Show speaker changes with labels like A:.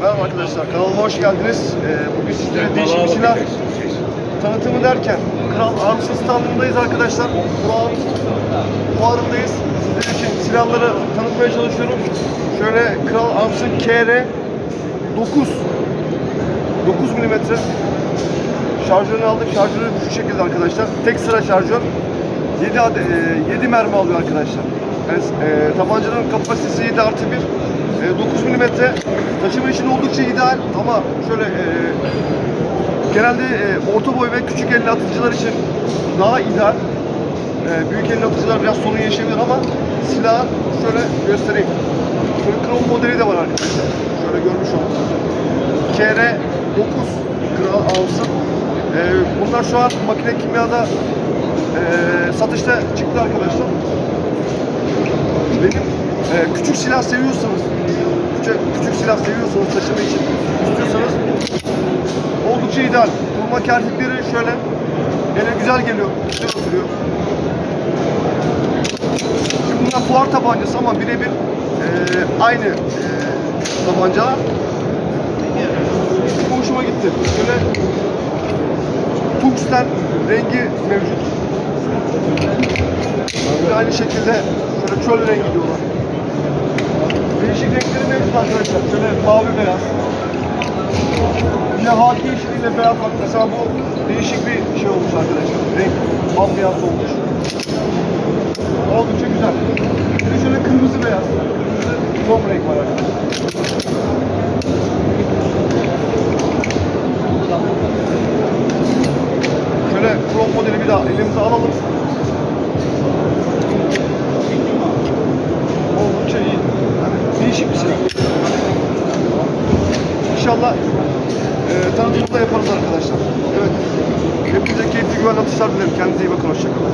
A: Merhaba arkadaşlar, kanalıma hoş geldiniz. Ee, bugün sizlere değişik bir silah tanıtımı derken Kral Arms'ın standındayız arkadaşlar. Fuar, fuarındayız. Sizler için silahları tanıtmaya çalışıyorum. Şöyle Kral Arms'ın KR 9 9 mm şarjörünü aldık. Şarjörü şu şekilde arkadaşlar. Tek sıra şarjör. 7, ade, 7 mermi alıyor arkadaşlar. Yani, e, tabancanın kapasitesi 7 artı 1. E, 9 mm taşıma için oldukça ideal ama şöyle e, genelde e, orta boy ve küçük elli atıcılar için daha ideal. E, büyük elli atıcılar biraz sorun yaşayabilir ama silahı şöyle göstereyim. Şöyle krom modeli de var arkadaşlar. Şöyle görmüş olun. KR 9 Kral Avs'ın. E, bunlar şu an makine kimyada e, satışta çıktı arkadaşlar. Benim e, küçük silah seviyorsanız, küçük, küçük silah seviyorsanız taşıma için istiyorsanız oldukça ideal. Vurma kertikleri şöyle ele güzel geliyor, güzel oturuyor. Şimdi bunlar fuar tabancası ama birebir e, aynı e, tabancalar. Bu hoşuma gitti. Şöyle tungsten rengi mevcut. Aynı şekilde şöyle çöl rengi diyorlar. Değişik renkleri mevcut arkadaşlar. Şöyle mavi beyaz. Yine haki yeşiliyle beyaz bak mesela bu değişik bir şey olmuş arkadaşlar. Renk bambiyaz olmuş. Oldukça güzel. Bir de şöyle kırmızı beyaz. Kırmızı tom renk var arkadaşlar. Şöyle krom modeli bir daha elimize alalım. Oldukça iyi. Yani değişik bir silah. İnşallah e, tanıtımını da yaparız arkadaşlar. Evet. Hepinize keyifli güvenli atışlar dilerim. Kendinize iyi bakın. Hoşçakalın.